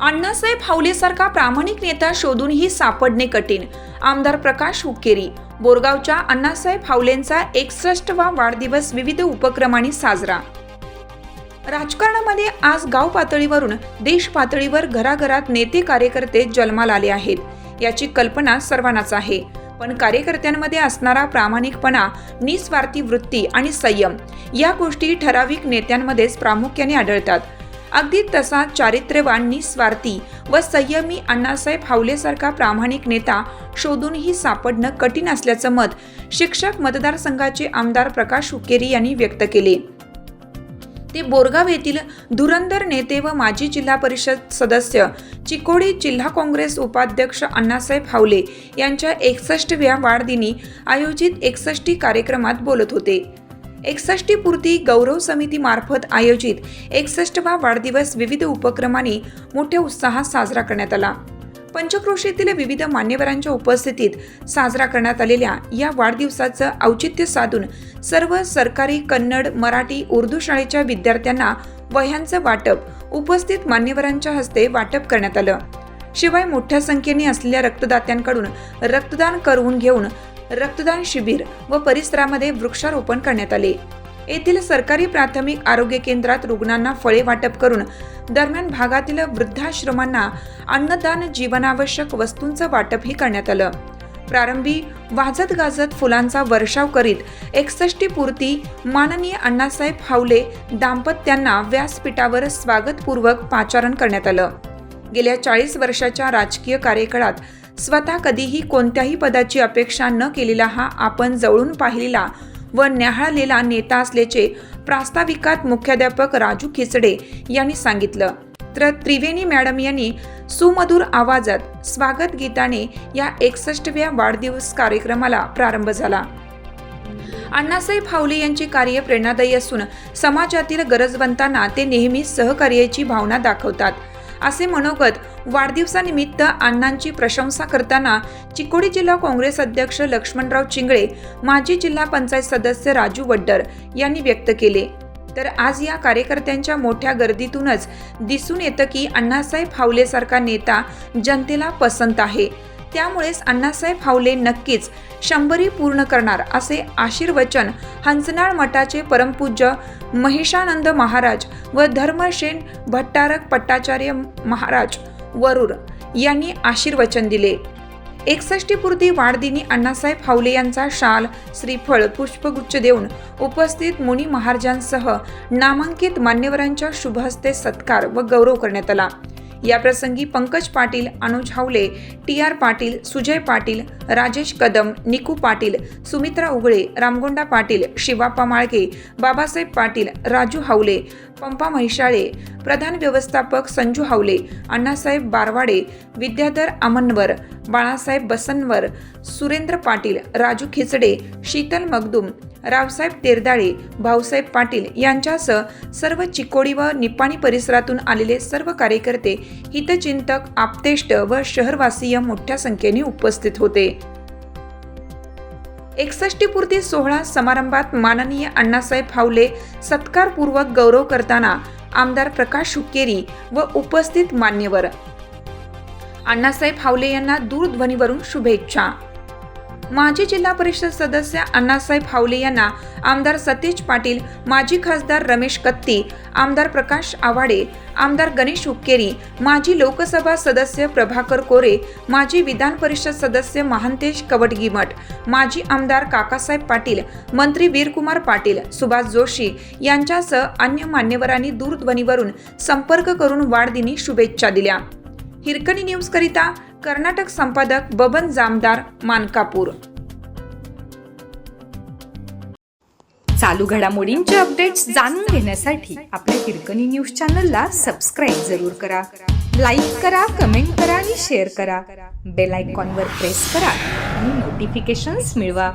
अण्णासाहेब हावलेसारखा प्रामाणिक नेता शोधूनही सापडणे कठीण. आमदार प्रकाश हुक्केरी बोरगावच्या अण्णासाहेब हावलेंचा एकसष्टवा वाढदिवस विविध उपक्रमांनी साजरा. राजकारणामध्ये आज गाव पातळीवरून देश पातळीवर घराघरात नेते कार्यकर्ते जन्माला आले आहेत. याची कल्पना सर्वांनाच आहे. पण कार्यकर्त्यांमध्ये असणारा प्रामाणिकपणा निस्वार्थी वृत्ती आणि संयम या गोष्टी ठराविक नेत्यांमध्येच प्रामुख्याने आढळतात. अगदी तसा चारित्र्यवान निस्वार्थी व संयमी अण्णासाहेब हावलेसारखा प्रामाणिक नेता शोधूनही सापडणं कठीण असल्याचं मत शिक्षक मतदारसंघाचे आमदार प्रकाश हुकेरी यांनी व्यक्त केले. ते बोरगाव येथील धुरंधर नेते व माजी जिल्हा परिषद सदस्य चिकोडी जिल्हा काँग्रेस उपाध्यक्ष अण्णासाहेब हावले यांच्या एकसष्टव्या वाढदिनी आयोजित एकसष्टी कार्यक्रमात बोलत होते. एकसष्टी पूर्ती गौरव समितीमार्फत आयोजित एकसष्टवा वाढदिवस विविध उपक्रमांनी मोठ्या उत्साहात साजरा करण्यात आला. पंचक्रोशीतील विविध मान्यवरांच्या उपस्थितीत साजरा करण्यात आलेल्या या वाढदिवसाचं औचित्य साधून सर्व सरकारी कन्नड मराठी उर्दू शाळेच्या विद्यार्थ्यांना वह्यांचं वाटप उपस्थित मान्यवरांच्या हस्ते वाटप करण्यात आलं. शिवाय मोठ्या संख्येने असलेल्या रक्तदात्यांकडून रक्तदान करून घेऊन रक्तदान शिबिर व परिसरामध्ये वृक्षारोपण करण्यात आले. येथील सरकारी प्राथमिक आरोग्य केंद्रात रुग्णांना फळे वाटप करून दरम्यान भागातील वृद्धाश्रमांना अन्नदान जीवनावश्यक वस्तूंचं वाटपही करण्यात आलं. प्रारंभी वाजत गाजत फुलांचा वर्षाव करीत एकसष्टी पूर्ती माननीय अण्णासाहेब हावले दाम्पत्यांना व्यासपीठावर स्वागतपूर्वक पाचारण करण्यात आलं. गेल्या चाळीस वर्षाच्या राजकीय कार्यकाळात स्वतः कधीही कोणत्याही पदाची अपेक्षा न केलेला हा आपण जवळून पाहिलेला व न्याहाळलेला नेता असल्याचे प्रास्ताविकात मुख्याध्यापक राजू खिचडे यांनी सांगितलं. तर त्रिवेणी मॅडम यांनी सुमधुर आवाजात स्वागत गीताने या एकसष्टव्या वाढदिवस कार्यक्रमाला प्रारंभ झाला. अण्णासाहेब हावले यांचे कार्य प्रेरणादायी असून समाजातील गरजवंतांना ते नेहमी सहकार्याची भावना दाखवतात. असे मनोगत वाढदिवसानिमित्त अण्णांची प्रशंसा करताना चिकोडी जिल्हा काँग्रेस अध्यक्ष लक्ष्मणराव चिंगळे माजी जिल्हा पंचायत सदस्य राजू वड्डर यांनी व्यक्त केले. तर आज या कार्यकर्त्यांच्या मोठ्या गर्दीतूनच दिसून येतं की अण्णासाहेब हावलेसारखा नेता जनतेला पसंत आहे. त्यामुळेच अण्णासाहेब हावले नक्कीच शंभरी पूर्ण करणार असे आशीर्वचन हंसनाळ मठाचे परमपूज्य महिषानंद महाराज व धर्मशेन भट्टारक पट्टाचार्य महाराज वरूर यांनी आशीर्वचन दिले. एकसष्टीपूर्ती वाढदिनी अण्णासाहेब हावले यांचा शाल श्रीफळ पुष्पगुच्छ देऊन उपस्थित मुनी महाराजांसह नामांकित मान्यवरांच्या शुभहस्ते सत्कार व गौरव करण्यात आला. याप्रसंगी पंकज पाटील अनुज हावले टी आर पाटील सुजय पाटील राजेश कदम निकू पाटील सुमित्रा उगळे रामगोंडा पाटील शिवाप्पा माळके बाबासाहेब पाटील राजू हावले पंपा म्हैशाळे प्रधान व्यवस्थापक संजू हावले अण्णासाहेब बारवाडे विद्याधर अमनवर बाळासाहेब बसनवर सुरेंद्र पाटील राजू खिचडे शीतल मगदूम रावसाहेब तेरदाळे भाऊसाहेब पाटील यांच्यासह सर्व चिकोडी व निपाणी परिसरातून आलेले सर्व कार्यकर्ते हितचिंतक आप्तेष्ट व शहरवासीय मोठ्या संख्येने उपस्थित होते. एकसष्टीपूर्ती सोहळा समारंभात माननीय अण्णासाहेब फावले सत्कारपूर्वक गौरव करताना आमदार प्रकाश हुक्केरी व उपस्थित मान्यवर. अण्णासाहेब फावले यांना दूरध्वनीवरून शुभेच्छा. माजी जिल्हा परिषद सदस्य अण्णासाहेब हावले यांना आमदार सतीश पाटील माजी खासदार रमेश कत्ती आमदार प्रकाश आवाडे आमदार गणेश हुक्केरी माजी लोकसभा सदस्य प्रभाकर कोरे माजी विधान परिषद सदस्य महांतेश कवटगिमठ माजी आमदार काकासाहेब पाटील मंत्री वीरकुमार पाटील सुभाष जोशी यांच्यासह अन्य मान्यवरांनी दूरध्वनीवरून संपर्क करून वाढदिनी शुभेच्छा दिल्या. हिरकणी न्यूज करिता कर्नाटक संपादक बबन जामदार मानकापूर. चालू घडामोडींचे अपडेट्स जाणून घेण्यासाठी आपल्या हिरकणी न्यूज चॅनलला सबस्क्राईब जरूर करा. लाईक करा कमेंट करा आणि शेअर करा. बेल आयकॉनवर प्रेस करा आणि नोटिफिकेशन्स मिळवा.